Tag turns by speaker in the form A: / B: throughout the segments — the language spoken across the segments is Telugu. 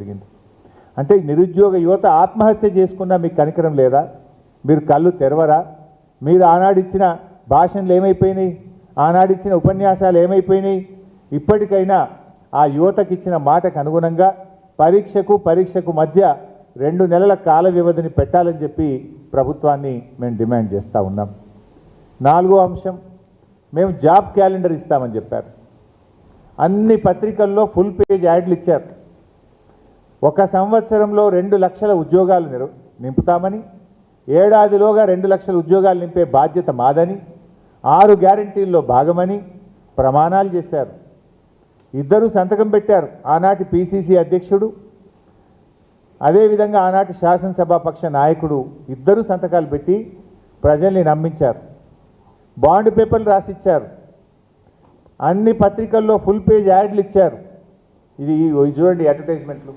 A: జరిగింది. అంటే నిరుద్యోగ యువత ఆత్మహత్య చేసుకున్నా మీకు కనికరం లేదా? మీరు కళ్ళు తెరవరా? మీరు ఆనాడిచ్చిన భాషణలు ఏమైపోయినాయి? ఆనాడిచ్చిన ఉపన్యాసాలు ఏమైపోయినాయి? ఇప్పటికైనా ఆ యువతకి ఇచ్చిన మాటకు అనుగుణంగా పరీక్షకు పరీక్షకు మధ్య రెండు నెలల కాల వ్యవధిని పెట్టాలని చెప్పి ప్రభుత్వాన్ని మేము డిమాండ్ చేస్తూ ఉన్నాం. నాలుగో అంశం మేము జాబ్ క్యాలెండర్ ఇస్తామని చెప్పారు. అన్ని పత్రికల్లో ఫుల్ పేజ్ యాడ్లు ఇచ్చారు. ఒక సంవత్సరంలో రెండు లక్షల ఉద్యోగాలు నిరు నింపుతామని ఏడాదిలోగా రెండు లక్షల ఉద్యోగాలు నింపే బాధ్యత మాదని ఆరు గ్యారంటీల్లో భాగమని ప్రమాణాలు చేశారు. ఇద్దరు సంతకం పెట్టారు. ఆనాటి పిసిసి అధ్యక్షుడు అదేవిధంగా ఆనాటి శాసనసభాపక్ష నాయకుడు ఇద్దరు సంతకాలు పెట్టి ప్రజల్ని నమ్మించారు. బాండ్ పేపర్లు రాసిచ్చారు. అన్ని పత్రికల్లో ఫుల్ పేజ్ యాడ్లు ఇచ్చారు. ఇది చూడండి అడ్వర్టైజ్మెంట్లు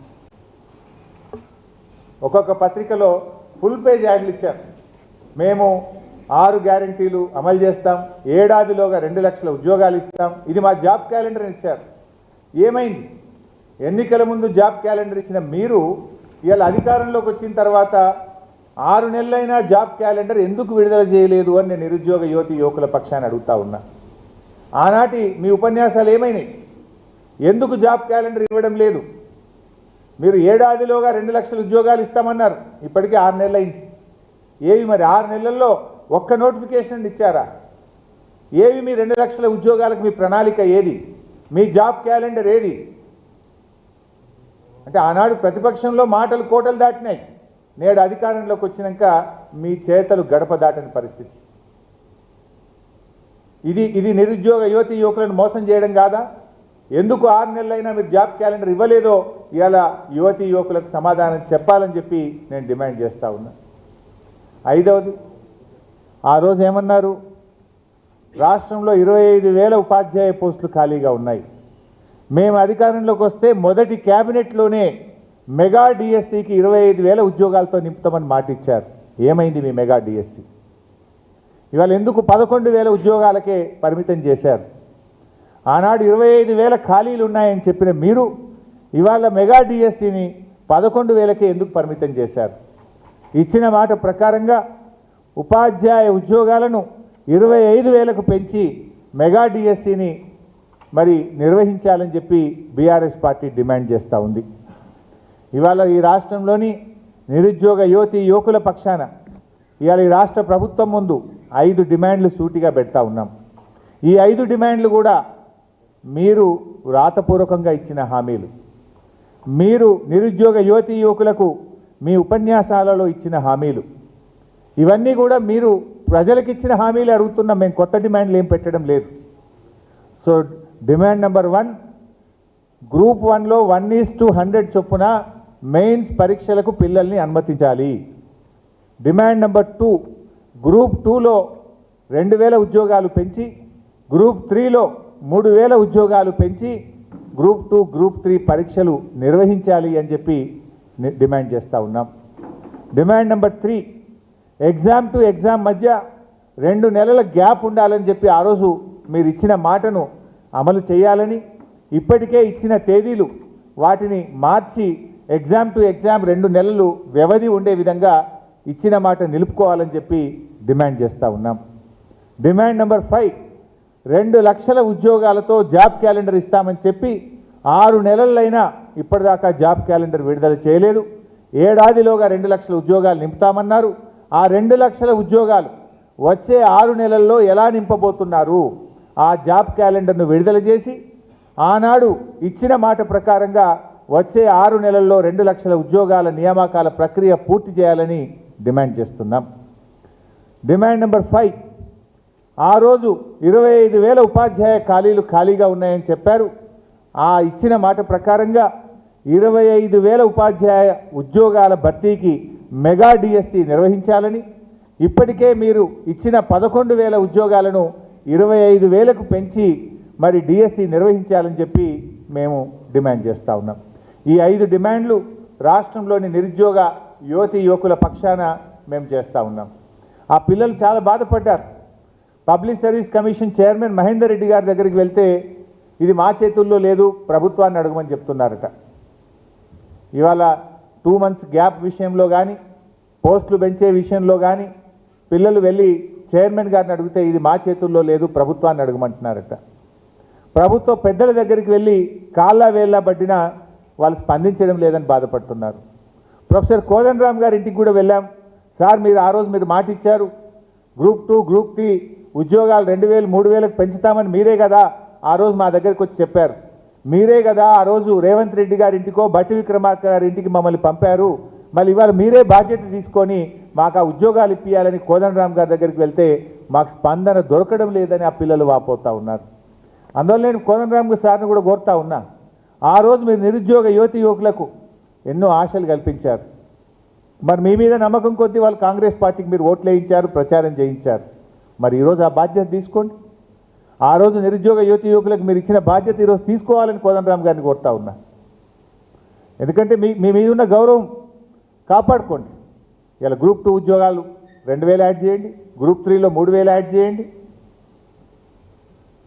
A: ఒక్కొక్క పత్రికలో ఫుల్ పేజ్ యాడ్లు ఇచ్చారు. మేము ఆరు గ్యారంటీలు అమలు చేస్తాం ఏడాదిలోగా రెండు లక్షల ఉద్యోగాలు ఇస్తాం. ఇది మా జాబ్ క్యాలెండర్ ఇచ్చారు. ఏమైంది? ఎన్నికల ముందు జాబ్ క్యాలెండర్ ఇచ్చిన మీరు ఇవాళ అధికారంలోకి వచ్చిన తర్వాత ఆరు నెలలైనా జాబ్ క్యాలెండర్ ఎందుకు విడుదల చేయలేదు అని నేను నిరుద్యోగ యువతి యువకుల పక్షాన్ని అడుగుతా ఉన్నా. ఆనాటి మీ ఉపన్యాసాలు ఏమైనాయి? ఎందుకు జాబ్ క్యాలెండర్ ఇవ్వడం లేదు? మీరు ఏడాదిలోగా రెండు లక్షల ఉద్యోగాలు ఇస్తామన్నారు. ఇప్పటికే ఆరు నెలలు ఏవి మరి? ఆరు నెలల్లో ఒక్క నోటిఫికేషన్ ఇచ్చారా? ఏవి మీ రెండు లక్షల ఉద్యోగాలకు మీ ప్రణాళిక ఏది? మీ జాబ్ క్యాలెండర్ ఏది? అంటే ఆనాడు ప్రతిపక్షంలో మాటలు కోటలు దాటినాయి. నేడు అధికారంలోకి వచ్చినాక మీ చేతలు గడప దాటని పరిస్థితి. ఇది ఇది నిరుద్యోగ యువతి యువకులను మోసం చేయడం కాదా? ఎందుకు ఆరు నెలలైనా మీరు జాబ్ క్యాలెండర్ ఇవ్వలేదో ఇవాళ యువతి యువకులకు సమాధానం చెప్పాలని చెప్పి నేను డిమాండ్ చేస్తూ ఉన్నా. ఐదవది ఆ రోజు ఏమన్నారు? రాష్ట్రంలో ఇరవై ఐదు వేల ఉపాధ్యాయ పోస్టులు ఖాళీగా ఉన్నాయి. మేము అధికారంలోకి వస్తే మొదటి క్యాబినెట్లోనే మెగా డిఎస్సికి ఇరవై ఐదు వేల ఉద్యోగాలతో నింపుతామని మాటిచ్చారు. ఏమైంది మీ మెగా డిఎస్సి? ఇవాళ ఎందుకు పదకొండు వేల ఉద్యోగాలకే పరిమితం చేశారు? ఆనాడు ఇరవై ఐదు వేల ఖాళీలు ఉన్నాయని చెప్పిన మీరు ఇవాళ మెగా డిఎస్సిని పదకొండు వేలకే ఎందుకు పరిమితం చేశారు? ఇచ్చిన మాట ప్రకారంగా ఉపాధ్యాయ ఉద్యోగాలను ఇరవై ఐదు వేలకు పెంచి మెగా డిఎస్సిని మరి నిర్వహించాలని చెప్పి బీఆర్ఎస్ పార్టీ డిమాండ్ చేస్తూ ఉంది. ఇవాళ ఈ రాష్ట్రంలోని నిరుద్యోగ యువతి యువకుల పక్షాన ఇవాళ ఈ రాష్ట్ర ప్రభుత్వం ముందు ఐదు డిమాండ్లు సూటిగా పెడతా ఉన్నాం. ఈ ఐదు డిమాండ్లు కూడా మీరు వ్రాతపూర్వకంగా ఇచ్చిన హామీలు. మీరు నిరుద్యోగ యువతీ యువకులకు మీ ఉపన్యాసాలలో ఇచ్చిన హామీలు. ఇవన్నీ కూడా మీరు ప్రజలకు ఇచ్చిన హామీలు అడుగుతున్నాం. మేము కొత్త డిమాండ్లు ఏం పెట్టడం లేదు. So demand number one group వన్లో వన్ ఈస్ టు హండ్రెడ్ చొప్పున మెయిన్స్ పరీక్షలకు పిల్లల్ని అనుమతించాలి. డిమాండ్ నెంబర్ టూ గ్రూప్ టూలో రెండు వేల ఉద్యోగాలు పెంచి గ్రూప్ త్రీలో మూడు వేల ఉద్యోగాలు పెంచి గ్రూప్ టూ గ్రూప్ త్రీ పరీక్షలు నిర్వహించాలి అని చెప్పి డిమాండ్ చేస్తూ ఉన్నాం. Demand number three exam to exam మధ్య రెండు నెలల గ్యాప్ ఉండాలని చెప్పి ఆ రోజు మీరు ఇచ్చిన మాటను అమలు చేయాలని ఇప్పటికే ఇచ్చిన తేదీలు వాటిని మార్చి ఎగ్జామ్ టు ఎగ్జామ్ రెండు నెలలు వ్యవధి ఉండే విధంగా ఇచ్చిన మాట నిలుపుకోవాలని చెప్పి డిమాండ్ చేస్తూ ఉన్నాం. డిమాండ్ నెంబర్ ఫైవ్ రెండు లక్షల ఉద్యోగాలతో జాబ్ క్యాలెండర్ ఇస్తామని చెప్పి ఆరు నెలలైనా ఇప్పటిదాకా జాబ్ క్యాలెండర్ విడుదల చేయలేదు. ఏడాదిలోగా రెండు లక్షల ఉద్యోగాలు నింపుతామన్నారు. ఆ రెండు లక్షల ఉద్యోగాలు వచ్చే ఆరు నెలల్లో ఎలా నింపబోతున్నారు? ఆ జాబ్ క్యాలెండర్ను విడుదల చేసి ఆనాడు ఇచ్చిన మాట ప్రకారంగా వచ్చే ఆరు నెలల్లో రెండు లక్షల ఉద్యోగాల నియామకాల ప్రక్రియ పూర్తి చేయాలని డిమాండ్ చేస్తున్నాం. Demand number five. ఆ రోజు ఇరవై ఐదు వేల ఉపాధ్యాయ ఖాళీలు ఖాళీగా ఉన్నాయని చెప్పారు. ఆ ఇచ్చిన మాట ప్రకారంగా ఇరవై ఐదు వేల ఉపాధ్యాయ ఉద్యోగాల భర్తీకి మెగా డిఎస్సి నిర్వహించాలని ఇప్పటికే మీరు ఇచ్చిన పదకొండు వేల ఉద్యోగాలను ఇరవై ఐదు వేలకు పెంచి మరి డిఎస్సి నిర్వహించాలని చెప్పి మేము డిమాండ్ చేస్తూ ఉన్నాం. ఈ ఐదు డిమాండ్లు రాష్ట్రంలోని నిరుద్యోగ యువతి యువకుల పక్షాన మేము చేస్తూ ఉన్నాం. ఆ పిల్లలు చాలా బాధపడ్డారు. Public service commission chairman Mahender Reddy గారి దగ్గరికి వెళ్తే ఇది మా చేతుల్లో లేదు ప్రభుత్వాన్ని అడగమని చెప్తున్నారట. ఇవాళ టూ మంత్స్ గ్యాప్ విషయంలో కానీ పోస్టులు పెంచే విషయంలో కానీ పిల్లలు వెళ్ళి చైర్మన్ గారిని అడిగితే ఇది మా చేతుల్లో లేదు ప్రభుత్వాన్ని అడగమంటున్నారట. ప్రభుత్వ పెద్దల దగ్గరికి వెళ్ళి కాళ్ళ వేళ్ళ పడ్డినా వాళ్ళు స్పందించడం లేదని బాధపడుతున్నారు. ప్రొఫెసర్ కోదండరామ్ గారి ఇంటికి కూడా వెళ్ళాం. సార్ మీరు ఆ రోజు మీరు మాట ఇచ్చారు గ్రూప్ టూ గ్రూప్ త్రీ ఉద్యోగాలు రెండు వేలు మూడు వేలకు పెంచుతామని మీరే కదా ఆ రోజు మా దగ్గరికి వచ్చి చెప్పారు. మీరే కదా ఆ రోజు రేవంత్ రెడ్డి గారి ఇంటికో బట్టి విక్రమార్క గారి ఇంటికి మమ్మల్ని పంపారు. మళ్ళీ ఇవాళ మీరే బాధ్యత తీసుకొని మాకు ఆ ఉద్యోగాలు ఇప్పియాలని కోదండరామ్ గారి దగ్గరికి వెళ్తే మాకు స్పందన దొరకడం లేదని ఆ పిల్లలు వాపోతూ ఉన్నారు. అందువల్ల నేను కోదండరామ్ గారి సార్ని కూడా కోరుతా ఉన్నా. ఆ రోజు మీరు నిరుద్యోగ యువతి యువకులకు ఎన్నో ఆశలు కల్పించారు. మరి మీ మీద నమ్మకం కొద్దీ వాళ్ళు కాంగ్రెస్ పార్టీకి మీరు ఓట్లు వేయించారు ప్రచారం చేయించారు. మరి ఈరోజు ఆ బాధ్యత తీసుకోండి. ఆ రోజు నిరుద్యోగ యువతి యువకులకు మీరు ఇచ్చిన బాధ్యత ఈరోజు తీసుకోవాలని కోదండరామ్ గారిని కోరుతా ఉన్నా. ఎందుకంటే మీ మీ మీద ఉన్న గౌరవం కాపాడుకోండి. ఇలా గ్రూప్ టూ ఉద్యోగాలు రెండు వేలు యాడ్ చేయండి. గ్రూప్ త్రీలో మూడు వేలు యాడ్ చేయండి.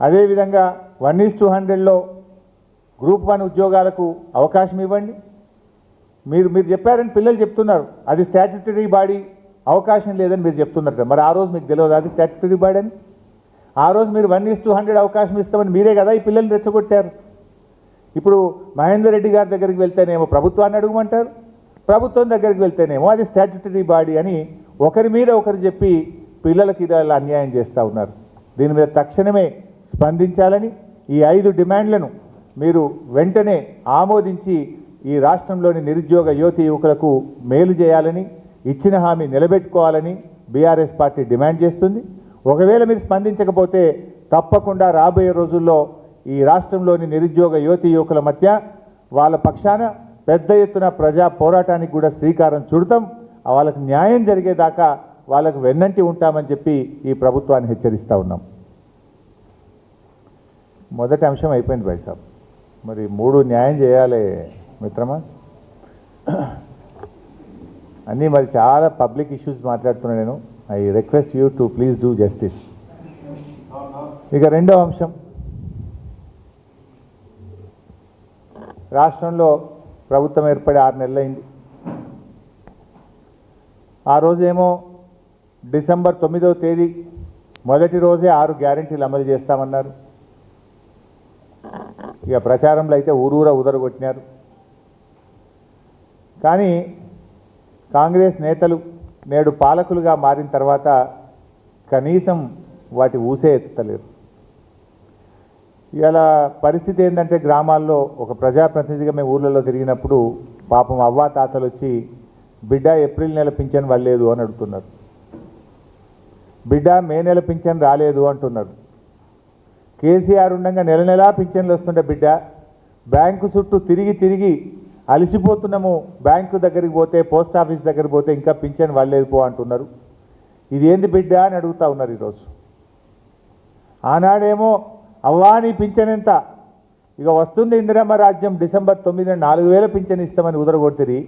A: అదేవిధంగా వన్ ఈస్ టూ హండ్రెడ్లో గ్రూప్ వన్ ఉద్యోగాలకు అవకాశం ఇవ్వండి. మీరు మీరు చెప్పారని పిల్లలు చెప్తున్నారు. అది స్టాట్యుటరీ బాడీ అవకాశం లేదని మీరు చెప్తున్నారు కదా. మరి ఆ రోజు మీకు తెలియదు? అది స్టాట్యుటరీ బాడీ అని ఆ రోజు మీరు వన్ ఈస్ టూ హండ్రెడ్ అవకాశం ఇస్తామని మీరే కదా ఈ పిల్లల్ని రెచ్చగొట్టారు. ఇప్పుడు మహేందర్ రెడ్డి గారి దగ్గరికి వెళ్తేనేమో ప్రభుత్వాన్ని అడుగుమంటారు. ప్రభుత్వం దగ్గరికి వెళ్తేనేమో అది స్టాట్యుటరీ బాడీ అని ఒకరి మీద ఒకరు చెప్పి పిల్లలకి ఇలా అన్యాయం చేస్తూ ఉన్నారు. దీని మీద తక్షణమే స్పందించాలని ఈ ఐదు డిమాండ్లను మీరు వెంటనే ఆమోదించి ఈ రాష్ట్రంలోని నిరుద్యోగ యువతి యువకులకు మేలు చేయాలని ఇచ్చిన హామీ నిలబెట్టుకోవాలని బీఆర్ఎస్ పార్టీ డిమాండ్ చేస్తుంది. ఒకవేళ మీరు స్పందించకపోతే తప్పకుండా రాబోయే రోజుల్లో ఈ రాష్ట్రంలోని నిరుద్యోగ యువతి యువకుల మధ్య వాళ్ళ పక్షాన పెద్ద ఎత్తున ప్రజా పోరాటానికి కూడా శ్రీకారం చుడతాం. వాళ్ళకి న్యాయం జరిగేదాకా వాళ్ళకు వెన్నంటి ఉంటామని చెప్పి ఈ ప్రభుత్వాన్ని హెచ్చరిస్తూ ఉన్నాం. మొదటి అంశం అయిపోయింది బైసాబ్ మరి మూడు న్యాయం చేయాలి మిత్రమా? అన్నీ మరి చాలా పబ్లిక్ ఇష్యూస్ మాట్లాడుతున్నా నేను. I request you to please do justice. ఇక రెండో అంశం. రాష్ట్రంలో ప్రభుత్వం ఏర్పడి ఆరు నెలలైంది. ఆ రోజేమో డిసెంబర్ తొమ్మిదవ తేదీ మొదటి రోజే ఆరు గ్యారెంటీలు అమలు చేస్తామన్నారు. ఇక ప్రచారంలో అయితే ఊరూరా ఉదరగొట్టినారు. కానీ కాంగ్రెస్ నేతలు నేడు పాలకులుగా మారిన తర్వాత కనీసం వాటి ఊసే ఎత్తలేరు. ఇలా పరిస్థితి ఏంటంటే గ్రామాల్లో ఒక ప్రజాప్రతినిధిగా మేము ఊళ్ళలో తిరిగినప్పుడు పాపం అవ్వా తాతలు వచ్చి బిడ్డ ఏప్రిల్ నెల పింఛన్ వల్లేదు అని అడుగుతున్నారు. బిడ్డ మే నెల పింఛన్ రాలేదు అంటున్నారు. కేసీఆర్ ఉండగా నెల నెలా పింఛన్లు వస్తుండే బిడ్డ బ్యాంకు చుట్టూ తిరిగి తిరిగి అలసిపోతున్నాము. బ్యాంకు దగ్గరికి పోతే పోస్ట్ ఆఫీస్ దగ్గరికి పోతే ఇంకా పింఛన్ వాళ్ళలేదు పో అంటున్నారు. ఇది ఏంది బిడ్డ అని అడుగుతా ఉన్నారు ఈరోజు. ఆనాడేమో అవ్వా నీ పింఛన్ ఎంత? ఇక వస్తుంది ఇందిరమ్మ రాజ్యం డిసెంబర్ తొమ్మిది నాలుగు వేల పింఛన్ ఇస్తామని ఉదరగొట్టిరి.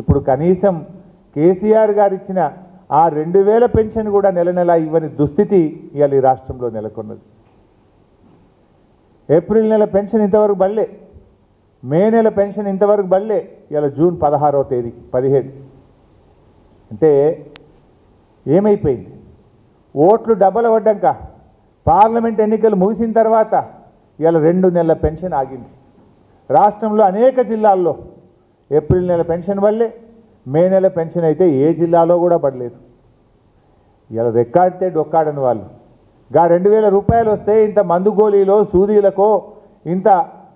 A: ఇప్పుడు కనీసం కేసీఆర్ గారు ఇచ్చిన ఆ రెండు వేల పెన్షన్ కూడా నెల నెల ఇవ్వని దుస్థితి ఇవాళ ఈ రాష్ట్రంలో నెలకొన్నది. ఏప్రిల్ నెల పెన్షన్ ఇంతవరకు బళ్ళే మే నెల పెన్షన్ ఇంతవరకు బళ్ళే ఇలా జూన్ పదహారవ తేదీ పదిహేడు అంటే ఏమైపోయింది? ఓట్లు డబ్బలు పడ్డాక పార్లమెంట్ ఎన్నికలు ముగిసిన తర్వాత ఇలా రెండు నెలల పెన్షన్ ఆగింది. రాష్ట్రంలో అనేక జిల్లాల్లో ఏప్రిల్ నెల పెన్షన్ పడలే మే నెల పెన్షన్ అయితే ఏ జిల్లాలో కూడా పడలేదు. ఇలా రెక్కాడితే డొక్కాడని వాళ్ళు. గా రెండు వేల రూపాయలు వస్తే ఇంత మందు గోళీలో సూదీలకో ఇంత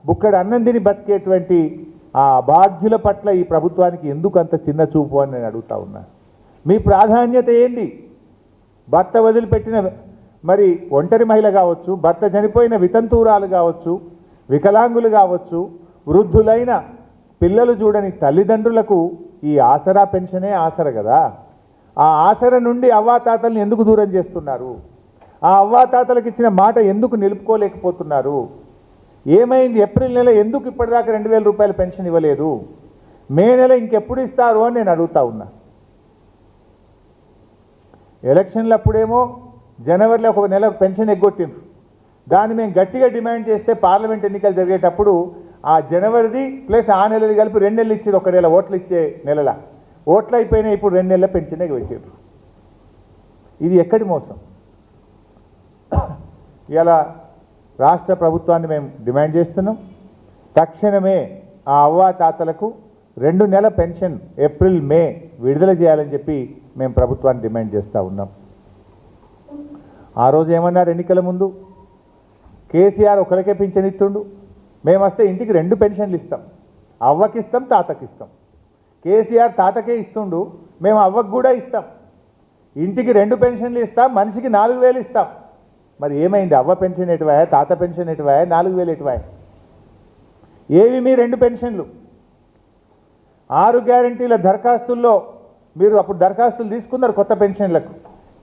A: బుక్కడి అన్నం తిని బతికేటువంటి ఆ బాధ్యుల పట్ల ఈ ప్రభుత్వానికి ఎందుకు అంత చిన్న చూపు అని నేను అడుగుతా ఉన్నా. మీ ప్రాధాన్యత ఏంది? భర్త వదిలిపెట్టిన మరి ఒంటరి మహిళ కావచ్చు భర్త చనిపోయిన వితంతువురాలు కావచ్చు వికలాంగులు కావచ్చు వృద్ధులైన పిల్లలు చూడని తల్లిదండ్రులకు ఈ ఆసరా పెన్షనే ఆసర కదా? ఆ ఆసర నుండి అవ్వాతాతల్ని ఎందుకు దూరం చేస్తున్నారు? ఆ అవ్వాతాతలకు ఇచ్చిన మాట ఎందుకు నిలుపుకోలేకపోతున్నారు? ఏమైంది? ఏప్రిల్ నెల ఎందుకు ఇప్పటిదాకా రెండు వేల రూపాయలు పెన్షన్ ఇవ్వలేదు? మే నెల ఇంకెప్పుడు ఇస్తారు అని నేను అడుగుతా ఉన్నా. ఎలక్షన్లు అప్పుడేమో జనవరిలో ఒక నెల పెన్షన్ ఎగ్గొట్టిండ్రు. దాన్ని మేము గట్టిగా డిమాండ్ చేస్తే పార్లమెంట్ ఎన్నికలు జరిగేటప్పుడు ఆ జనవరిది ప్లస్ ఆ నెలది కలిపి రెండు నెలలు ఇచ్చారు ఒక నెల ఓట్లు ఇచ్చే నెలల. ఓట్లు అయిపోయినాయి ఇప్పుడు రెండు నెలల పెన్షన్ పెట్టారు ఇది ఎక్కడి మోసం? ఇలా రాష్ట్ర ప్రభుత్వాన్ని మేము డిమాండ్ చేస్తున్నాం. తక్షణమే ఆ అవ్వాతాతలకు రెండు నెలల పెన్షన్ ఏప్రిల్ మే విడుదల చేయాలని చెప్పి మేము ప్రభుత్వాన్ని డిమాండ్ చేస్తూ ఉన్నాం. ఆ రోజు ఏమన్నారు ఎన్నికల ముందు? కేసీఆర్ ఒకరికే పింఛన్ ఇస్తుండు. మేము వస్తే ఇంటికి రెండు పెన్షన్లు ఇస్తాం. అవ్వకిస్తాం తాతకిస్తాం. తాతకి ఇస్తాం కేసీఆర్ తాతకే ఇస్తుండు. మేము అవ్వకు కూడా ఇస్తాం. ఇంటికి రెండు పెన్షన్లు ఇస్తాం మనిషికి నాలుగు వేలు ఇస్తాం. మరి ఏమైంది? అవ్వ పెన్షన్ ఎటువాయా తాత పెన్షన్ ఎటువాయా నాలుగు వేలు ఎటువాయా ఏవి మీ రెండు పెన్షన్లు? ఆరు గ్యారంటీల దరఖాస్తుల్లో మీరు అప్పుడు దరఖాస్తులు తీసుకున్నారు కొత్త పెన్షన్లకు.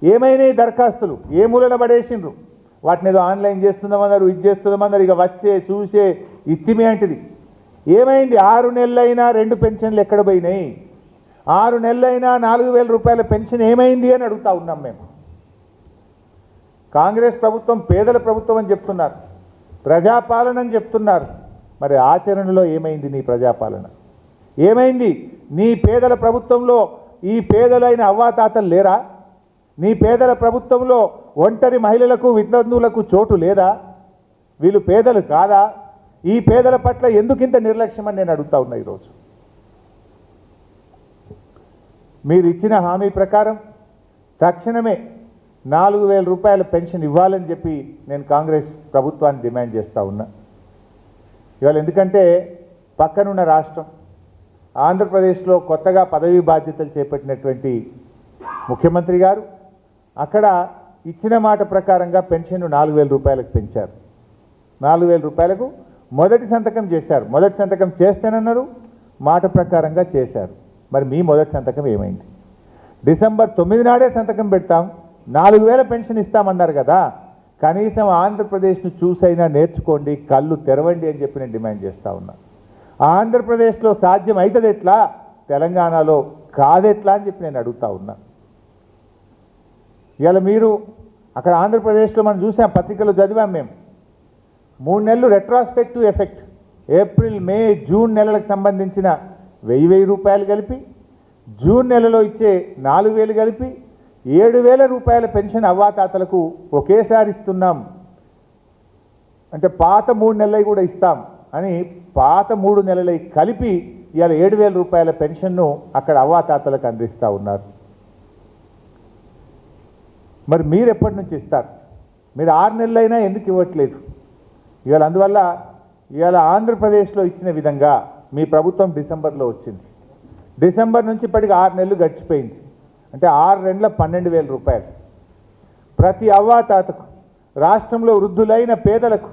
A: ఏమైనాయి దరఖాస్తులు? ఏ మూలన పడేసిండ్రు? వాటిని ఏదో ఆన్లైన్ చేస్తున్నామన్నారు ఇది చేస్తున్నామన్నారు ఇక వచ్చే చూసే ఇత్తిమి అంటిది. ఏమైంది? ఆరు నెలలైనా రెండు పెన్షన్లు ఎక్కడ పోయినాయి? ఆరు నెలలైనా నాలుగు వేల రూపాయల పెన్షన్ ఏమైంది అని అడుగుతా ఉన్నాం మేము. కాంగ్రెస్ ప్రభుత్వం పేదల ప్రభుత్వం అని చెప్తున్నారు. ప్రజాపాలన అని చెప్తున్నారు. మరి ఆచరణలో ఏమైంది నీ ప్రజాపాలన? ఏమైంది? నీ పేదల ప్రభుత్వంలో ఈ పేదలైన అవ్వాతాతలు లేరా? నీ పేదల ప్రభుత్వంలో ఒంటరి మహిళలకు వితంతువులకు చోటు లేదా? వీళ్ళు పేదలు కాదా? ఈ పేదల పట్ల ఎందుకింత నిర్లక్ష్యం అని నేను అడుగుతా ఉన్నా ఈరోజు. మీరు ఇచ్చిన హామీ ప్రకారం తక్షణమే నాలుగు వేల రూపాయల పెన్షన్ ఇవ్వాలని చెప్పి నేను కాంగ్రెస్ ప్రభుత్వాన్ని డిమాండ్ చేస్తూ ఉన్నా. ఇవాళ ఎందుకంటే పక్కనున్న రాష్ట్రం ఆంధ్రప్రదేశ్లో కొత్తగా పదవీ బాధ్యతలు చేపట్టినటువంటి ముఖ్యమంత్రి గారు అక్కడ ఇచ్చిన మాట ప్రకారంగా పెన్షన్ నాలుగు వేల రూపాయలకు పెంచారు. నాలుగు వేల రూపాయలకు మొదటి సంతకం చేశారు. మొదటి సంతకం చేస్తేనన్నారు మాట ప్రకారంగా చేశారు. మరి మీ మొదటి సంతకం ఏమైంది? డిసెంబర్ తొమ్మిది నాడే సంతకం పెడతాం. నాలుగు వేల పెన్షన్ ఇస్తామన్నారు కదా. కనీసం ఆంధ్రప్రదేశ్ను చూసైనా నేర్చుకోండి కళ్ళు తెరవండి అని చెప్పి నేను డిమాండ్ చేస్తూ ఉన్నా. ఆంధ్రప్రదేశ్లో సాధ్యం అవుతుంది ఎట్లా? తెలంగాణలో కాదెట్లా అని చెప్పి నేను అడుగుతా ఉన్నా. ఇవాళ మీరు అక్కడ ఆంధ్రప్రదేశ్లో మనం చూసాం పత్రికలో చదివాం మేము. మూడు నెలలు retrospective effect April May June నెలలకు సంబంధించిన వెయ్యి వెయ్యి రూపాయలు కలిపి జూన్ నెలలో ఇచ్చే నాలుగు వేలు కలిపి ఏడు వేల రూపాయల పెన్షన్ అవ్వాతాతలకు ఒకేసారి ఇస్తున్నాం. అంటే పాత మూడు నెలలవి కూడా ఇస్తాం. అని పాత మూడు నెలలై కలిపి ఇవాళ ఏడు వేల రూపాయల పెన్షన్ను అక్కడ అవ్వాతాతలకు అందిస్తూ ఉన్నారు. మరి మీరు ఎప్పటి నుంచి ఇస్తారు? మీరు ఆరు నెలలైనా ఎందుకు ఇవ్వట్లేదు? ఇవాళ అందువల్ల ఇవాళ ఆంధ్రప్రదేశ్లో ఇచ్చిన విధంగా మీ ప్రభుత్వం డిసెంబర్లో వచ్చింది. డిసెంబర్ నుంచి ఇప్పటికి ఆరు నెలలు గడిచిపోయింది. అంటే ఆరు రెండ్ల పన్నెండు వేల రూపాయలు. ప్రతి అవ్వాతాతకు రాష్ట్రంలో వృద్ధులైన పేదలకు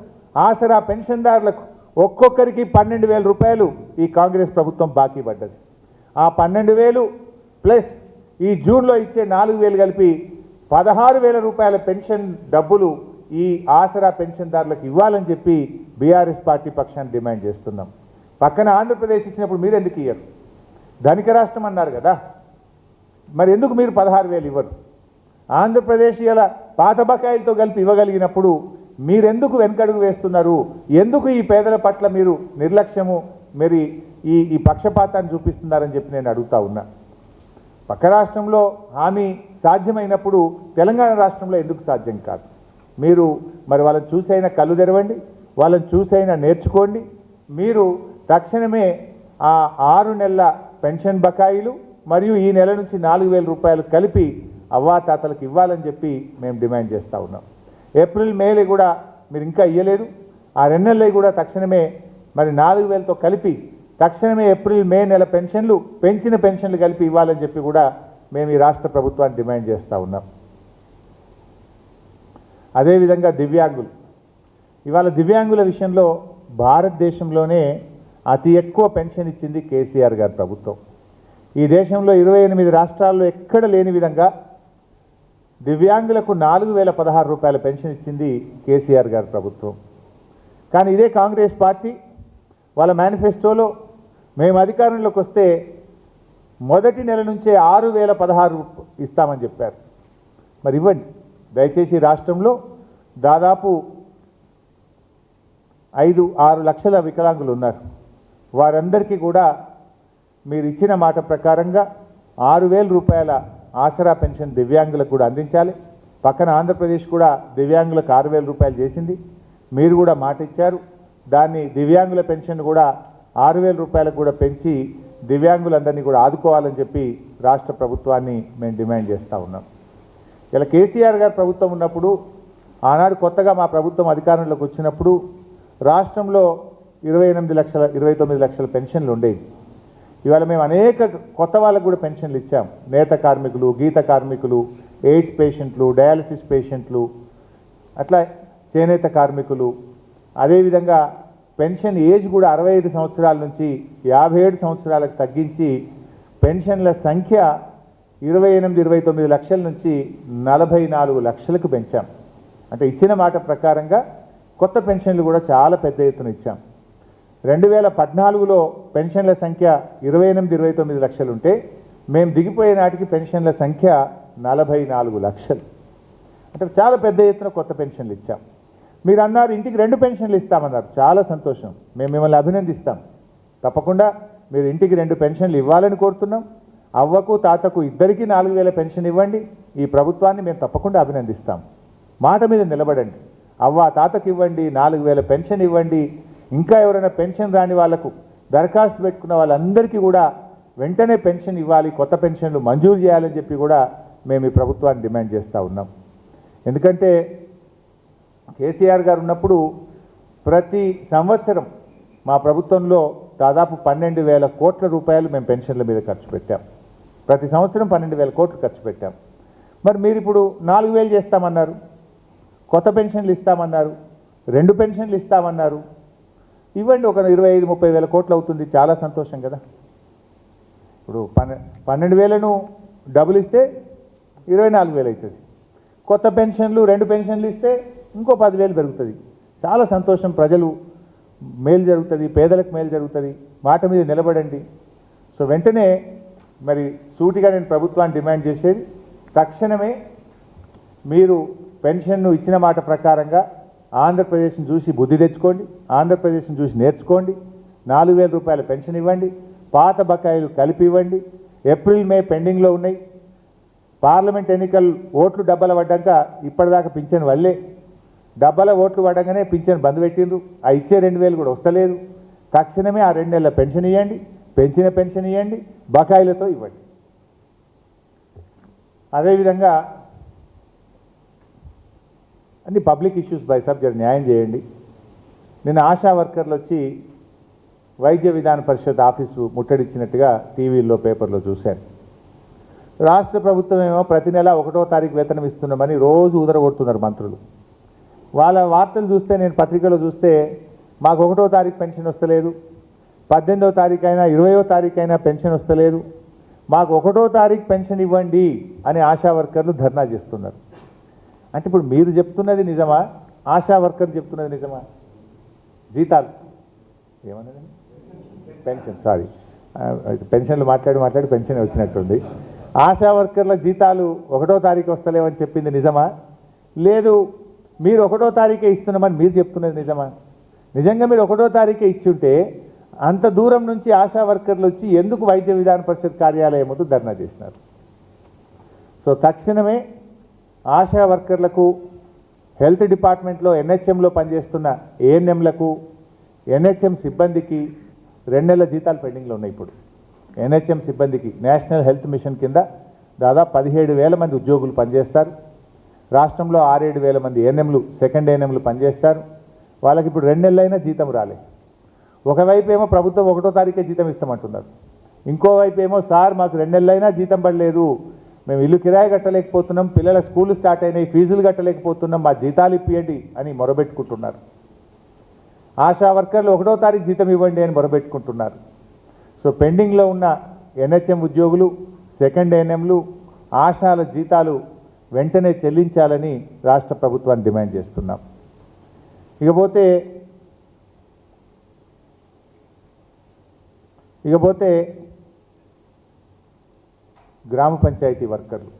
A: ఆసరా పెన్షన్దారులకు ఒక్కొక్కరికి పన్నెండు వేల రూపాయలు ఈ కాంగ్రెస్ ప్రభుత్వం బాకీ పడ్డది. ఆ పన్నెండు వేలు ప్లస్ ఈ జూన్లో ఇచ్చే నాలుగు వేలు కలిపి పదహారు వేల రూపాయల పెన్షన్ డబ్బులు ఈ ఆసరా పెన్షన్దారులకు ఇవ్వాలని చెప్పి బీఆర్ఎస్ పార్టీ పక్షాన్ని డిమాండ్ చేస్తున్నాం. పక్కన ఆంధ్రప్రదేశ్ ఇచ్చినప్పుడు మీరు ఎందుకు ఇయ్యరు? ధనిక రాష్ట్రం అన్నారు కదా. మరి ఎందుకు మీరు పదహారు వేలు ఇవ్వరు? ఆంధ్రప్రదేశ్ ఇలా పాత బకాయిలతో కలిపి ఇవ్వగలిగినప్పుడు మీరెందుకు వెనకడుగు వేస్తున్నారు? ఎందుకు ఈ పేదల పట్ల మీరు నిర్లక్ష్యము? మరి ఈ ఈ పక్షపాతాన్ని చూపిస్తున్నారని చెప్పి నేను అడుగుతా ఉన్నా. పక్క రాష్ట్రంలో హామీ సాధ్యమైనప్పుడు తెలంగాణ రాష్ట్రంలో ఎందుకు సాధ్యం కాదు? మీరు మరి వాళ్ళని చూసైనా కళ్ళు తెరవండి వాళ్ళని చూసైనా నేర్చుకోండి. మీరు తక్షణమే ఆ ఆరు నెలల పెన్షన్ బకాయిలు మరియు ఈ నెల నుంచి నాలుగు వేల రూపాయలు కలిపి అవ్వాతాతలకు ఇవ్వాలని చెప్పి మేము డిమాండ్ చేస్తూ ఉన్నాం. ఏప్రిల్ మేలే కూడా మీరు ఇంకా ఇయ్యలేదు. ఆ రెండు నెలలు కూడా తక్షణమే మరి నాలుగు వేలతో కలిపి తక్షణమే ఏప్రిల్ మే నెల పెన్షన్లు పెంచిన పెన్షన్లు కలిపి ఇవ్వాలని చెప్పి కూడా మేము ఈ రాష్ట్ర ప్రభుత్వాన్ని డిమాండ్ చేస్తూ ఉన్నాం. అదేవిధంగా దివ్యాంగులు. ఇవాళ దివ్యాంగుల విషయంలో భారతదేశంలోనే అతి ఎక్కువ పెన్షన్ ఇచ్చింది కేసీఆర్ గారి ప్రభుత్వం. ఈ దేశంలో ఇరవై ఎనిమిది రాష్ట్రాల్లో ఎక్కడ లేని విధంగా దివ్యాంగులకు నాలుగు వేల పదహారు రూపాయల పెన్షన్ ఇచ్చింది కేసీఆర్ గారి ప్రభుత్వం. కానీ ఇదే కాంగ్రెస్ పార్టీ వాళ్ళ మేనిఫెస్టోలో మేము అధికారంలోకి వస్తే మొదటి నెల నుంచే ఆరు వేల పదహారు ఇస్తామని చెప్పారు. మరి ఇవ్వండి. దయచేసి రాష్ట్రంలో దాదాపు ఐదు ఆరు లక్షల వికలాంగులు ఉన్నారు. వారందరికీ కూడా మీరు ఇచ్చిన మాట ప్రకారంగా ఆరు వేల రూపాయల ఆసరా పెన్షన్ దివ్యాంగులకు కూడా అందించాలి. పక్కన ఆంధ్రప్రదేశ్ కూడా దివ్యాంగులకు ఆరు వేల రూపాయలు చేసింది. మీరు కూడా మాట ఇచ్చారు. దాన్ని దివ్యాంగుల పెన్షన్ కూడా ఆరు వేల రూపాయలకు కూడా పెంచి దివ్యాంగులందరినీ కూడా ఆదుకోవాలని చెప్పి రాష్ట్ర ప్రభుత్వాన్ని మేము డిమాండ్ చేస్తూ ఉన్నాం. ఇలా కేసీఆర్ గారు ప్రభుత్వం ఉన్నప్పుడు ఆనాడు కొత్తగా మా ప్రభుత్వం అధికారంలోకి వచ్చినప్పుడు రాష్ట్రంలో ఇరవై ఎనిమిది లక్షల ఇరవై తొమ్మిది లక్షల పెన్షన్లు ఉండేవి. ఇవాళ మేము అనేక కొత్త వాళ్ళకు కూడా పెన్షన్లు ఇచ్చాం. నేత కార్మికులు గీత కార్మికులు ఎయిడ్స్ పేషెంట్లు డయాలసిస్ పేషెంట్లు అట్లా చేనేత కార్మికులు. అదేవిధంగా పెన్షన్ ఏజ్ కూడా అరవై ఐదు సంవత్సరాల నుంచి యాభై ఏడు సంవత్సరాలకు తగ్గించి పెన్షన్ల సంఖ్య ఇరవై ఎనిమిది ఇరవై తొమ్మిది లక్షల నుంచి నలభై నాలుగు లక్షలకు పెంచాం. అంటే ఇచ్చిన మాట ప్రకారంగా కొత్త పెన్షన్లు కూడా చాలా పెద్ద ఎత్తున ఇచ్చాం. రెండు వేల పద్నాలుగులో పెన్షన్ల సంఖ్య ఇరవై ఎనిమిది ఇరవై తొమ్మిది లక్షలు ఉంటే మేము దిగిపోయే నాటికి పెన్షన్ల సంఖ్య నలభై నాలుగు లక్షలు. అంటే చాలా పెద్ద ఎత్తున కొత్త పెన్షన్లు ఇచ్చాం. మీరు అన్నారు ఇంటికి రెండు పెన్షన్లు ఇస్తామన్నారు. చాలా సంతోషం. మేము మిమ్మల్ని అభినందిస్తాం. తప్పకుండా మీరు ఇంటికి రెండు పెన్షన్లు ఇవ్వాలని కోరుతున్నాం. అవ్వకు తాతకు ఇద్దరికీ నాలుగు వేల పెన్షన్ ఇవ్వండి. ఈ ప్రభుత్వాన్ని మేము తప్పకుండా అభినందిస్తాం. మాట మీద నిలబడండి. అవ్వ తాతకు ఇవ్వండి నాలుగు వేల పెన్షన్ ఇవ్వండి. ఇంకా ఎవరైనా పెన్షన్ రాని వాళ్ళకు దరఖాస్తు పెట్టుకున్న వాళ్ళందరికీ కూడా వెంటనే పెన్షన్ ఇవ్వాలి కొత్త పెన్షన్లు మంజూరు చేయాలని చెప్పి కూడా మేము ఈ ప్రభుత్వాన్ని డిమాండ్ చేస్తూ ఉన్నాం. ఎందుకంటే కేసీఆర్ గారు ఉన్నప్పుడు ప్రతి సంవత్సరం మా ప్రభుత్వంలో దాదాపు పన్నెండు వేల కోట్ల రూపాయలు మేము పెన్షన్ల మీద ఖర్చు పెట్టాం. ప్రతి సంవత్సరం పన్నెండు వేల కోట్లు ఖర్చు పెట్టాం. మరి మీరు ఇప్పుడు నాలుగు వేలు చేస్తామన్నారు కొత్త పెన్షన్లు ఇస్తామన్నారు రెండు పెన్షన్లు ఇస్తామన్నారు ఇవ్వండి ఒక ఇరవై ఐదు ముప్పై వేల కోట్లు అవుతుంది. చాలా సంతోషం కదా. ఇప్పుడు పన్నె పన్నెండు వేలను డబుల్ ఇస్తే ఇరవై నాలుగు వేలు అవుతుంది. కొత్త పెన్షన్లు రెండు పెన్షన్లు ఇస్తే ఇంకో పదివేలు పెరుగుతుంది. చాలా సంతోషం. ప్రజలు మేలు జరుగుతుంది పేదలకు మేలు జరుగుతుంది. మాట మీద నిలబడండి. సో వెంటనే మరి సూటిగా నేను ప్రభుత్వాన్ని డిమాండ్ చేసేది తక్షణమే మీరు పెన్షన్ను ఇచ్చిన మాట ప్రకారంగా ఆంధ్రప్రదేశ్ని చూసి బుద్ధి తెచ్చుకోండి ఆంధ్రప్రదేశ్ని చూసి నేర్చుకోండి నాలుగు వేల రూపాయల పెన్షన్ ఇవ్వండి పాత బకాయిలు కలిపి ఇవ్వండి ఏప్రిల్ మే పెండింగ్లో ఉన్నాయి. పార్లమెంట్ ఎన్నికలు ఓట్లు డబ్బల పడ్డాక ఇప్పటిదాకా పింఛన్ వల్లే. డబ్బల ఓట్లు పడగానే పింఛన్ బంద్ పెట్టిండ్రు. ఆ ఇచ్చే రెండు వేలు కూడా వస్తలేదు. తక్షణమే ఆ రెండు నెలల పెన్షన్ ఇవ్వండి పెంచిన పెన్షన్ ఇవ్వండి బకాయిలతో ఇవ్వండి. అదేవిధంగా అన్ని పబ్లిక్ ఇష్యూస్ బై సబ్జెక్ట్ న్యాయం చేయండి. నిన్న ఆశా వర్కర్లు వచ్చి వైద్య విధాన పరిషత్ ఆఫీసు ముట్టడిచ్చినట్టుగా టీవీల్లో పేపర్లో చూశాను రాష్ట్ర ప్రభుత్వం ఏమో ప్రతి నెల ఒకటో తారీఖు వేతనం ఇస్తున్నామని రోజు ఉదరగొడుతున్నారు మంత్రులు. వాళ్ళ వార్తలు చూస్తే నేను పత్రికలో చూస్తే మాకు ఒకటో తారీఖు పెన్షన్ వస్తలేదు. పద్దెనిమిదో తారీఖు అయినా ఇరవయో తారీఖు అయినా పెన్షన్ వస్తలేదు. మాకు ఒకటో తారీఖు పెన్షన్ ఇవ్వండి అని ఆశా వర్కర్లు ధర్నా చేస్తున్నారు. అంటే ఇప్పుడు మీరు చెప్తున్నది నిజమా? ఆశా వర్కర్ చెప్తున్నది నిజమా? జీతాలు. ఏమన్నది? Pension sorry. పెన్షన్లు మాట్లాడి మాట్లాడి పెన్షన్ వచ్చినట్టుంది. ఆశా వర్కర్ల జీతాలు ఒకటో తారీఖు వస్తలేవని చెప్పింది నిజమా? లేదు మీరు ఒకటో తారీఖే ఇస్తున్నామని మీరు చెప్తున్నది నిజమా? నిజంగా మీరు ఒకటో తారీఖే ఇచ్చుంటే అంత దూరం నుంచి ఆశా వర్కర్లు వచ్చి ఎందుకు వైద్య విధాన పరిషత్ కార్యాలయం ముందు ధర్నా చేసినారు? సో తక్షణమే ఆశా వర్కర్లకు హెల్త్ డిపార్ట్మెంట్లో ఎన్హెచ్ఎంలో పనిచేస్తున్న ఏఎన్ఎంలకు ఎన్హెచ్ఎం సిబ్బందికి రెండు నెలల జీతాలు పెండింగ్లో ఉన్నాయి ఇప్పుడు. ఎన్హెచ్ఎం సిబ్బందికి నేషనల్ హెల్త్ మిషన్ కింద దాదాపు పదిహేడు వేల మంది ఉద్యోగులు పనిచేస్తారు. రాష్ట్రంలో ఆరేడు వేల మంది ఏఎన్ఎంలు సెకండ్ ఏఎన్ఎంలు పనిచేస్తారు. వాళ్ళకి ఇప్పుడు రెండు నెలలైనా జీతం రాలే. ఒకవైపు ఏమో ప్రభుత్వం ఒకటో తారీఖే జీతం ఇస్తామంటున్నారు. ఇంకోవైపు ఏమో సార్ మాకు రెండు నెలలైనా జీతం పడలేదు. మేము ఇల్లు కిరాయి కట్టలేకపోతున్నాం పిల్లల స్కూల్ స్టార్ట్ అయినాయి ఫీజులు కట్టలేకపోతున్నాం మా జీతాలు ఇప్పియండి అని మొరబెట్టుకుంటున్నారు. ఆశా వర్కర్లు ఒకటో తారీఖు జీతం ఇవ్వండి అని మొరబెట్టుకుంటున్నారు. సో పెండింగ్లో ఉన్న ఎన్హెచ్ఎం ఉద్యోగులు సెకండ్ ఎన్ఎంలు ఆశాల జీతాలు వెంటనే చెల్లించాలని రాష్ట్ర ప్రభుత్వాన్ని డిమాండ్ చేస్తున్నాం. ఇకపోతే ఇకపోతే గ్రామ పంచాయతీ వర్కర్లు.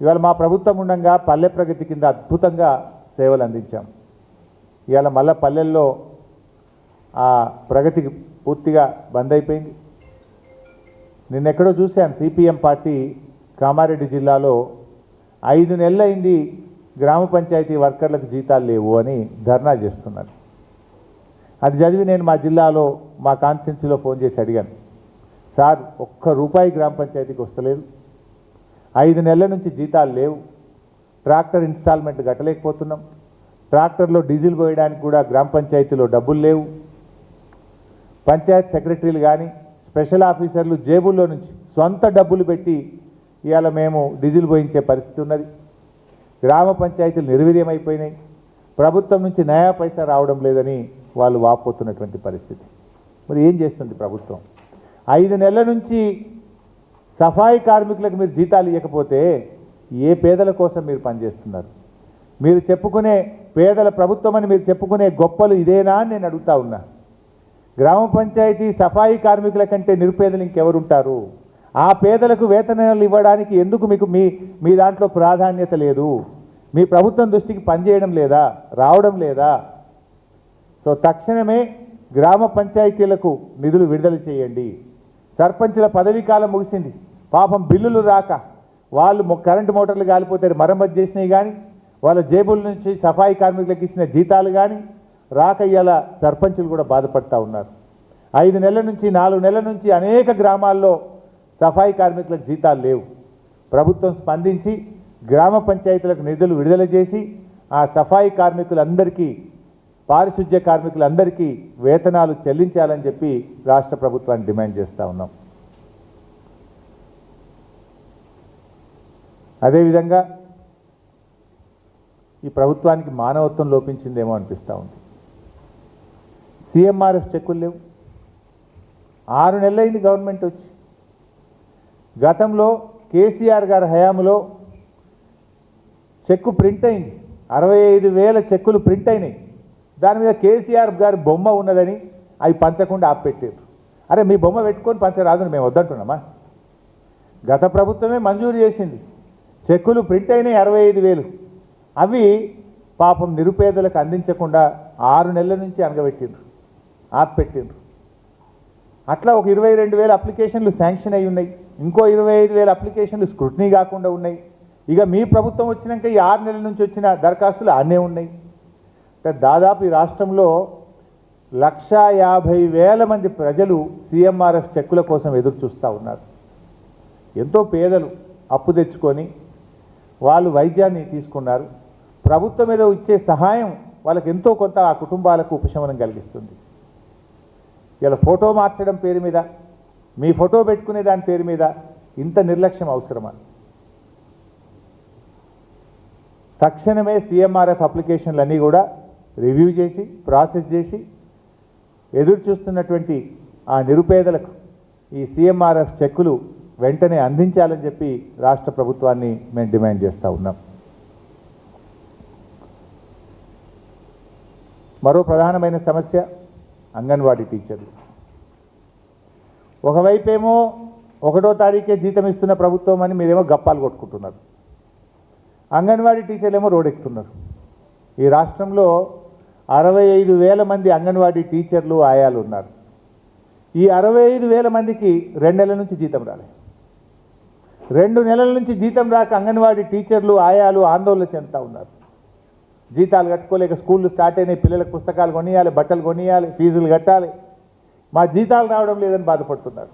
A: ఇవాళ మా ప్రభుత్వం ఉండగా పల్లె ప్రగతి కింద అద్భుతంగా సేవలు అందించాం. ఇవాళ మళ్ళా పల్లెల్లో ఆ ప్రగతికి పూర్తిగా బంద్ అయిపోయింది. నిన్నెక్కడో చూశాను సిపిఎం పార్టీ కామారెడ్డి జిల్లాలో ఐదు నెలలైంది గ్రామ పంచాయతీ వర్కర్లకు జీతాలు లేవు అని ధర్నా చేస్తున్నారు. అది చదివి నేను మా జిల్లాలో మా కాన్స్టిట్యున్సీలో ఫోన్ చేసి అడిగాను. సార్ ఒక్క రూపాయి గ్రామ పంచాయతీకి వస్తలేదు. ఐదు నెలల నుంచి జీతాలు లేవు. ట్రాక్టర్ ఇన్స్టాల్మెంట్ కట్టలేకపోతున్నాం. ట్రాక్టర్లో డీజిల్ పోయడానికి కూడా గ్రామ పంచాయతీలో డబ్బులు లేవు. పంచాయత్ సెక్రటరీలు కానీ స్పెషల్ ఆఫీసర్లు జేబుల్లో నుంచి సొంత డబ్బులు పెట్టి ఇవాళ మేము డీజిల్ పోయించే పరిస్థితి ఉన్నది. గ్రామ పంచాయతీలు నిర్వీర్యమైపోయినాయి. ప్రభుత్వం నుంచి నయా పైసా రావడం లేదని వాళ్ళు వాపోతున్నటువంటి పరిస్థితి. మరి ఏం చేస్తుంది ప్రభుత్వం? ఐదు నెలల నుంచి సఫాయి కార్మికులకు మీరు జీతాలు ఇవ్వకపోతే ఏ పేదల కోసం మీరు పనిచేస్తున్నారు? మీరు చెప్పుకునే పేదల ప్రభుత్వం అని మీరు చెప్పుకునే గొప్పలు ఇదేనా అని నేను అడుగుతా ఉన్నా. గ్రామ పంచాయతీ సఫాయి కార్మికుల కంటే నిరుపేదలు ఇంకెవరుంటారు? ఆ పేదలకు వేతనాలు ఇవ్వడానికి ఎందుకు మీకు మీ మీ దాంట్లో ప్రాధాన్యత లేదు? మీ ప్రభుత్వం దృష్టికి పనిచేయడం లేదా రావడం లేదా? సో తక్షణమే గ్రామ పంచాయతీలకు నిధులు విడుదల చేయండి. సర్పంచుల పదవీ కాలం ముగిసింది. పాపం బిల్లులు రాక వాళ్ళు కరెంటు మోటార్లు కాలిపోతే మరమ్మతు చేసినవి కానీ వాళ్ళ జేబుల నుంచి సఫాయి కార్మికులకు ఇచ్చిన జీతాలు కానీ రాక ఇలా సర్పంచులు కూడా బాధపడతా ఉన్నారు. ఐదు నెలల నుంచి నాలుగు నెలల నుంచి అనేక గ్రామాల్లో సఫాయి కార్మికులకు జీతాలు లేవు. ప్రభుత్వం స్పందించి గ్రామ పంచాయతీలకు నిధులు విడుదల చేసి ఆ సఫాయి కార్మికులందరికీ పారిశుధ్య కార్మికులందరికీ వేతనాలు చెల్లించాలని చెప్పి రాష్ట్ర ప్రభుత్వాన్ని డిమాండ్ చేస్తూ ఉన్నాం. అదేవిధంగా ఈ ప్రభుత్వానికి మానవత్వం లోపించిందేమో అనిపిస్తూ ఉంది. సీఎంఆర్ఎఫ్ చెక్కులు లేవు. ఆరు నెలలైంది గవర్నమెంట్ వచ్చి. గతంలో కేసీఆర్ గారి హయాంలో చెక్కు ప్రింట్ అయింది. అరవై ఐదు వేల చెక్కులు ప్రింట్ అయినాయి. దాని మీద కేసీఆర్ గారి బొమ్మ ఉన్నదని అవి పంచకుండా ఆపెట్టారు అరే మీ బొమ్మ పెట్టుకొని పంచరాదని మేము వద్దంటున్నామా? గత ప్రభుత్వమే మంజూరు చేసింది. చెక్కులు ప్రింట్ అయినాయి అరవై ఐదు వేలు. అవి పాపం నిరుపేదలకు అందించకుండా ఆరు నెలల నుంచి అనగబెట్టిండ్రు ఆపెట్టిండ్రు అట్లా ఒక ఇరవై రెండు వేల అప్లికేషన్లు శాంక్షన్ అయి ఉన్నాయి. ఇంకో ఇరవై ఐదు వేల అప్లికేషన్లు స్క్రూటినీ కాకుండా ఉన్నాయి. ఇక మీ ప్రభుత్వం వచ్చినాక ఈ ఆరు నెలల నుంచి వచ్చిన దరఖాస్తులు అన్నీ ఉన్నాయి. అంటే దాదాపు ఈ రాష్ట్రంలో లక్షా యాభై వేల మంది ప్రజలు సీఎంఆర్ఎఫ్ చెక్కుల కోసం ఎదురు చూస్తూ ఉన్నారు. ఎంతో పేదలు అప్పు తెచ్చుకొని వాళ్ళు వైద్యాన్ని తీసుకున్నారు. ప్రభుత్వం మీద ఇచ్చే సహాయం వాళ్ళకి ఎంతో కొంత ఆ కుటుంబాలకు ఉపశమనం కలిగిస్తుంది. ఇలా ఫోటో మార్చడం పేరు మీద మీ ఫోటో పెట్టుకునే దాని పేరు మీద ఇంత నిర్లక్ష్యం అవసరమా? తక్షణమే సీఎంఆర్ఎఫ్ అప్లికేషన్లన్నీ కూడా రివ్యూ చేసి ప్రాసెస్ చేసి ఎదురు చూస్తున్నటువంటి ఆ నిరుపేదలకు ఈ సీఎంఆర్ఎఫ్ చెక్కులు వెంటనే అందించాలని చెప్పి రాష్ట్ర ప్రభుత్వాన్ని మేము డిమాండ్ చేస్తూ ఉన్నాం. మరో ప్రధానమైన సమస్య అంగన్వాడీ టీచర్లు. ఒకవైపేమో ఒకటో తారీఖే జీతం ఇస్తున్న ప్రభుత్వం అని మీరేమో గప్పాలు కొట్టుకుంటున్నారు. అంగన్వాడీ టీచర్లు ఏమో రోడెక్కుతున్నారు ఈ రాష్ట్రంలో అరవై ఐదు వేల మంది అంగన్వాడీ టీచర్లు ఆయాలు ఉన్నారు. ఈ అరవై ఐదు వేల మందికి రెండు నెలల నుంచి జీతం రాలేదు రెండు నెలల నుంచి జీతం రాక అంగన్వాడీ టీచర్లు ఆయాలు ఆందోళన చెందుతూ ఉన్నారు. జీతాలు కట్టుకోలేక స్కూళ్ళు స్టార్ట్ అయినాయి పిల్లలకు పుస్తకాలు కొనియాలి బట్టలు కొనియాలి ఫీజులు కట్టాలి. మా జీతాలు రావడం లేదని బాధపడుతున్నారు.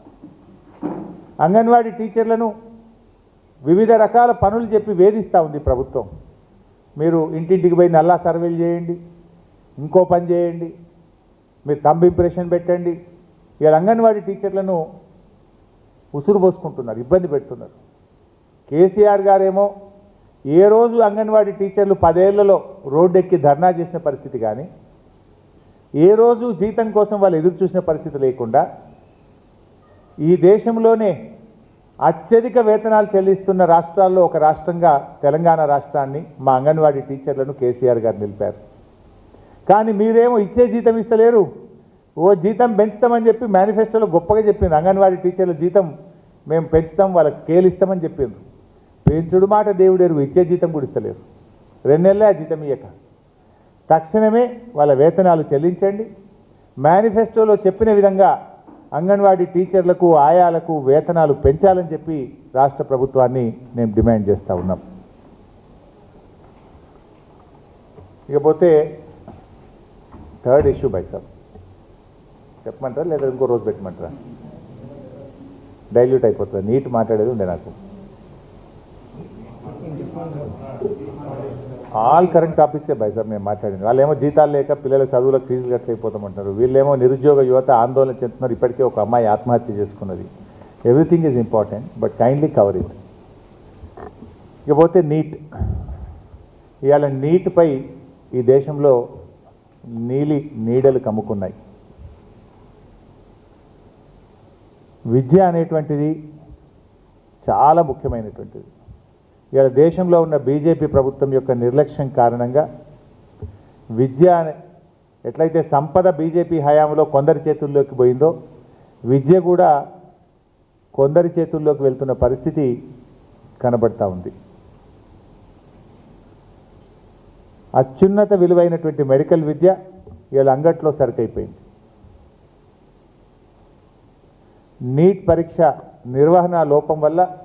A: అంగన్వాడీ టీచర్లను వివిధ రకాల పనులు చెప్పి వేధిస్తూ ఉంది ప్రభుత్వం. మీరు ఇంటింటికి పోయి నల్లా సర్వేలు చేయండి. ఇంకో పని చేయండి. మీరు తంబ్ ఇంప్రెషన్ పెట్టండి. ఇక అంగన్వాడీ టీచర్లను ఉసురు పోసుకుంటున్నారు ఇబ్బంది పెడుతున్నారు. కేసీఆర్ గారేమో ఏ రోజు అంగన్వాడీ టీచర్లు పదేళ్ళలో రోడ్డెక్కి ధర్నా చేసిన పరిస్థితి కానీ ఏ రోజు జీతం కోసం వాళ్ళు ఎదురు చూసిన పరిస్థితి లేకుండా ఈ దేశంలోనే అత్యధిక వేతనాలు చెల్లిస్తున్న రాష్ట్రాల్లో ఒక రాష్ట్రంగా తెలంగాణ రాష్ట్రాన్ని మా అంగన్వాడీ టీచర్లను కేసీఆర్ గారు నిలిపారు. కానీ మీరేమో ఇచ్చే జీతం ఇస్తలేరు. ఓ జీతం పెంచుతామని చెప్పి మేనిఫెస్టోలో గొప్పగా చెప్పింది అంగన్వాడీ టీచర్ల జీతం మేము పెంచుతాం వాళ్ళకి స్కేల్ ఇస్తామని చెప్పిండ్రు. పెంచుడు మాట దేవుడెరుగు ఇచ్చే జీతం కూడా ఇస్తలేరు. రెండు నెలలే ఆ జీతం ఇయ్యక. తక్షణమే వాళ్ళ వేతనాలు చెల్లించండి. మేనిఫెస్టోలో చెప్పిన విధంగా అంగన్వాడీ టీచర్లకు ఆయాలకు వేతనాలు పెంచాలని చెప్పి రాష్ట్ర ప్రభుత్వాన్ని మేము డిమాండ్ చేస్తూ ఉన్నాం. ఇకపోతే థర్డ్ ఇష్యూ బై సార్ చెప్పమంటారా లేదా ఇంకో రోజు పెట్టమంటారా? డైల్యూట్ అయిపోతుంది? నీట్ మాట్లాడేది ఉండే నాకు. ఆల్ కరెంట్ టాపిక్సే బై సార్ మేము మాట్లాడింది. వాళ్ళేమో జీతాలు లేక పిల్లల చదువులకు ఫీజులు కట్టలేకపోతామంటున్నారు వీళ్ళేమో నిరుద్యోగ యువత ఆందోళన చెందుతున్నారు. ఇప్పటికే ఒక అమ్మాయి ఆత్మహత్య చేసుకున్నది. Everything is important but kindly cover it ఇకపోతే నీట్. ఇవాళ నీట్పై ఈ దేశంలో నీలి నీడలు కమ్ముకున్నాయి. విద్య అనేటువంటిది చాలా ముఖ్యమైనటువంటిది. ఇవాళ దేశంలో ఉన్న బీజేపీ ప్రభుత్వం యొక్క నిర్లక్ష్యం కారణంగా విద్య ఎట్లయితే సంపద బీజేపీ హయాంలో కొందరి చేతుల్లోకి పోయిందో విద్య కూడా కొందరి చేతుల్లోకి వెళ్తున్న పరిస్థితి కనబడతా ఉంది. అత్యున్నత విలువైనటువంటి మెడికల్ విద్య ఇవాళ అంగట్లో సరుకైపోయింది. నీట్ పరీక్ష నిర్వహణ లోపం వల్ల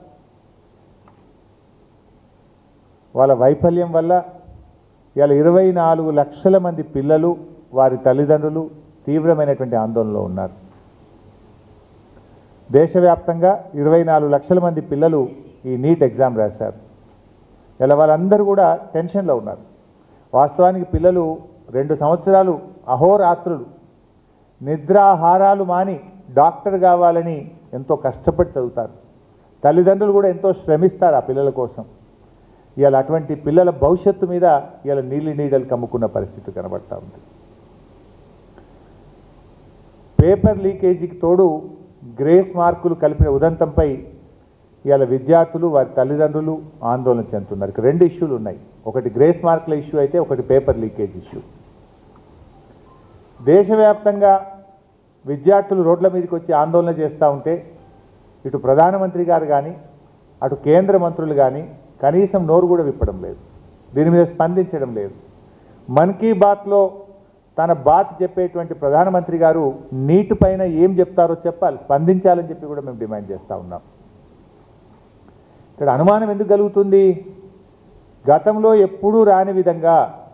A: వాళ్ళ వైఫల్యం వల్ల ఇవాళ ఇరవై నాలుగు లక్షల మంది పిల్లలు వారి తల్లిదండ్రులు తీవ్రమైనటువంటి ఆందోళనలో ఉన్నారు. దేశవ్యాప్తంగా ఇరవై నాలుగు లక్షల మంది పిల్లలు ఈ నీట్ ఎగ్జామ్ రాశారు. ఇలా వాళ్ళందరూ కూడా టెన్షన్లో ఉన్నారు. వాస్తవానికి పిల్లలు రెండు సంవత్సరాలు అహోరాత్రులు. నిద్రాహారాలు మాని డాక్టర్ కావాలని ఎంతో కష్టపడి చదువుతారు. తల్లిదండ్రులు కూడా ఎంతో శ్రమిస్తారు ఆ పిల్లల కోసం. ఇవాళ అటువంటి పిల్లల భవిష్యత్తు మీద ఇవాళ నీళ్ళు నీడలు కమ్ముకున్న పరిస్థితి కనబడతా ఉంది. పేపర్ లీకేజీకి తోడు గ్రేస్ మార్కులు కలిపిన ఉదంతంపై ఇవాళ విద్యార్థులు వారి తల్లిదండ్రులు ఆందోళన చెందుతున్నారు. రెండు ఇష్యూలు ఉన్నాయి. ఒకటి గ్రేస్ మార్కుల ఇష్యూ అయితే ఒకటి పేపర్ లీకేజ్ ఇష్యూ దేశవ్యాప్తంగా విద్యార్థులు రోడ్ల మీదకి వచ్చి ఆందోళన చేస్తూ ఉంటే ఇటు ప్రధానమంత్రి గారు కానీ అటు కేంద్ర మంత్రులు కానీ కనీసం నోరు కూడా విప్పడం లేదు. దీని మీద స్పందించడం లేదు. మన్ కీ బాత్లో తన బాత్ చెప్పేటువంటి ప్రధానమంత్రి గారు నీటి పైన ఏం చెప్తారో చెప్పాలి స్పందించాలని చెప్పి కూడా మేము డిమాండ్ చేస్తూ ఉన్నాం. ఇక్కడ అనుమానం ఎందుకు కలుగుతుంది? గతంలో ఎప్పుడూ రాని విధంగా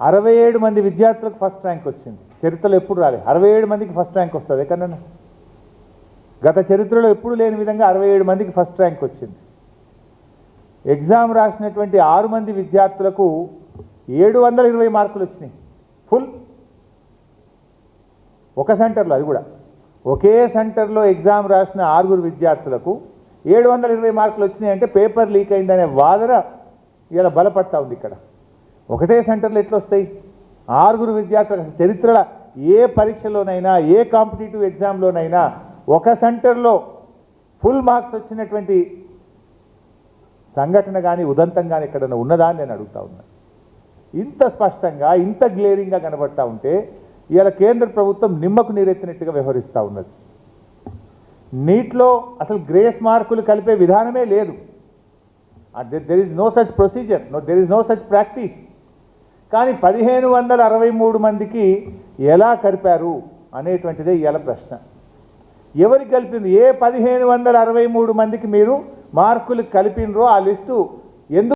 A: అరవై ఏడు మంది విద్యార్థులకు ఫస్ట్ ర్యాంక్ వచ్చింది. చరిత్రలో ఎప్పుడు రాలేదు అరవై ఏడు మందికి ఫస్ట్ ర్యాంక్ వస్తుంది. ఎక్కడన్నా? గత చరిత్రలో ఎప్పుడు లేని విధంగా అరవై ఏడు మందికి ఫస్ట్ ర్యాంక్ వచ్చింది. ఎగ్జామ్ రాసినటువంటి ఆరు మంది విద్యార్థులకు ఏడు వందల ఇరవై మార్కులు వచ్చినాయి. ఫుల్. ఒక సెంటర్లో అది కూడా. ఒకే సెంటర్లో ఎగ్జామ్ రాసిన ఆరుగురు విద్యార్థులకు ఏడు వందల ఇరవై మార్కులు వచ్చినాయి అంటే పేపర్ లీక్ అయిందనే వాదన ఇలా బలపడతా ఉంది ఇక్కడ. ఒకటే సెంటర్లో ఎట్లొస్తాయి? ఆరుగురు విద్యార్థుల చరిత్రల ఏ పరీక్షలోనైనా ఏ కాంపిటేటివ్ ఎగ్జామ్లోనైనా ఒక సెంటర్లో ఫుల్ మార్క్స్ వచ్చినటువంటి సంఘటన కానీ ఉదంతం కానీ ఎక్కడైనా ఉన్నదా అని నేను అడుగుతా ఉన్నాను ఇంత స్పష్టంగా ఇంత గ్లేరింగ్గా కనబడతా ఉంటే ఇవాళ కేంద్ర ప్రభుత్వం నిమ్మకు నీరెత్తినట్టుగా వ్యవహరిస్తూ ఉన్నది. నీట్లో అసలు గ్రేస్ మార్కులు కలిపే విధానమే లేదు. There is no such procedure no there is no such practice కానీ పదిహేను వందల అరవై మూడు మందికి ఎలా కలిపారు అనేటువంటిదే ఇవాళ ప్రశ్న. ఎవరికి కలిపింది? ఏ పదిహేను వందల అరవై మూడు మందికి మీరు మార్కులు కలిపినరో ఆ లిస్టు